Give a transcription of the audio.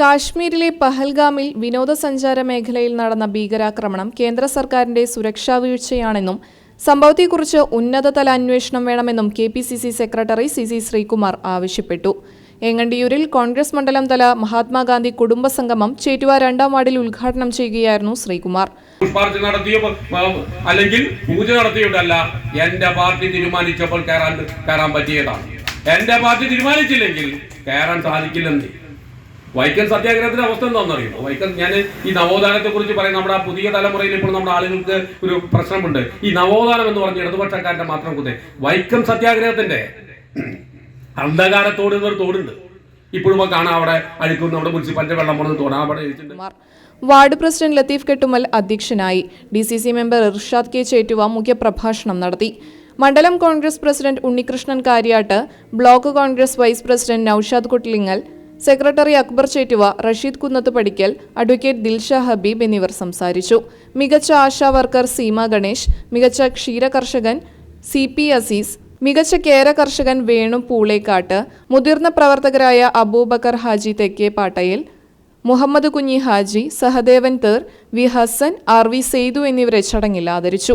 കാശ്മീരിലെ പഹൽഗാമിൽ വിനോദസഞ്ചാര മേഖലയിൽ നടന്ന ഭീകരാക്രമണം കേന്ദ്ര സർക്കാരിന്റെ സുരക്ഷാ വീഴ്ചയാണെന്നും സംഭവത്തെക്കുറിച്ച് ഉന്നതതല അന്വേഷണം വേണമെന്നും K P C C secretary C C Sreekumar ആവശ്യപ്പെട്ടു. എങ്ങണ്ടിയൂരിൽ കോൺഗ്രസ് മണ്ഡലം തല മഹാത്മാഗാന്ധി കുടുംബസംഗമം ചേറ്റുവ രണ്ടാം വാർഡിൽ ഉദ്ഘാടനം ചെയ്യുകയായിരുന്നു ശ്രീകുമാർ. അല്ലെങ്കിൽ പൂജ നടത്തിയിട്ടല്ല എന്റെ പാർട്ടി തീരുമാനിച്ചപ്പോൾ കയറാൻ കയറാൻ പറ്റിയതാണ്. എന്റെ പാർട്ടി തീരുമാനിച്ചില്ലെങ്കിൽ കയറാൻ സാധിക്കില്ലെന്ന്. വൈക്കം സത്യാഗ്രഹത്തിന്റെ അവസ്ഥ എന്താണെന്നറിയുമോ വൈക്കം ഞാൻ ഈ നവോത്ഥാനത്തെ കുറിച്ച് പറയും. നമ്മുടെ പുതിയ തലമുറയിൽ ഇപ്പോൾ നമ്മുടെ ആളുകൾക്ക് ഒരു പ്രശ്നമുണ്ട്. ഈ നവോത്ഥാനം എന്ന് പറഞ്ഞ ഇടതുപക്ഷക്കാരന്റെ മാത്രം കുതേ വൈക്കം സത്യാഗ്രഹത്തിന്റെ അന്ധകാരത്തോട് എന്നൊരു തോടുണ്ട്. ഇപ്പോഴും കാണാം. അവിടെ അഴുക്കും നമ്മുടെ മുനിസിപ്പാലിറ്റി വെള്ളം പോണത് തോടാ. അവിടെ വാർഡ് പ്രസിഡന്റ് ലത്തീഫ് കെട്ടുമൽ അധ്യക്ഷനായി. D C C member Irshad K Chettuva മുഖ്യപ്രഭാഷണം നടത്തി. മണ്ഡലം Congress president Unnikrishnan Karyatt block Congress vice president Noushad Kutlingal secretary Akbar Chettuva Rasheed Kunnath Padikkal advocate Dilsha Habib എന്നിവർ സംസാരിച്ചു. മികച്ച ആശാ വർക്കർ സീമ ഗണേഷ് മികച്ച ക്ഷീര കർഷകൻ സി പി അസീസ് മികച്ച കേര കർഷകൻ വേണു പൂളേക്കാട്ട് മുതിർന്ന പ്രവർത്തകരായ അബൂബക്കർ ഹാജി തെക്കേ പാട്ടയിൽ മുഹമ്മദ് കുഞ്ഞി ഹാജി സഹദേവൻ തേർ V Hasan R V Seythu എന്നിവരെ ചടങ്ങിൽ ആദരിച്ചു.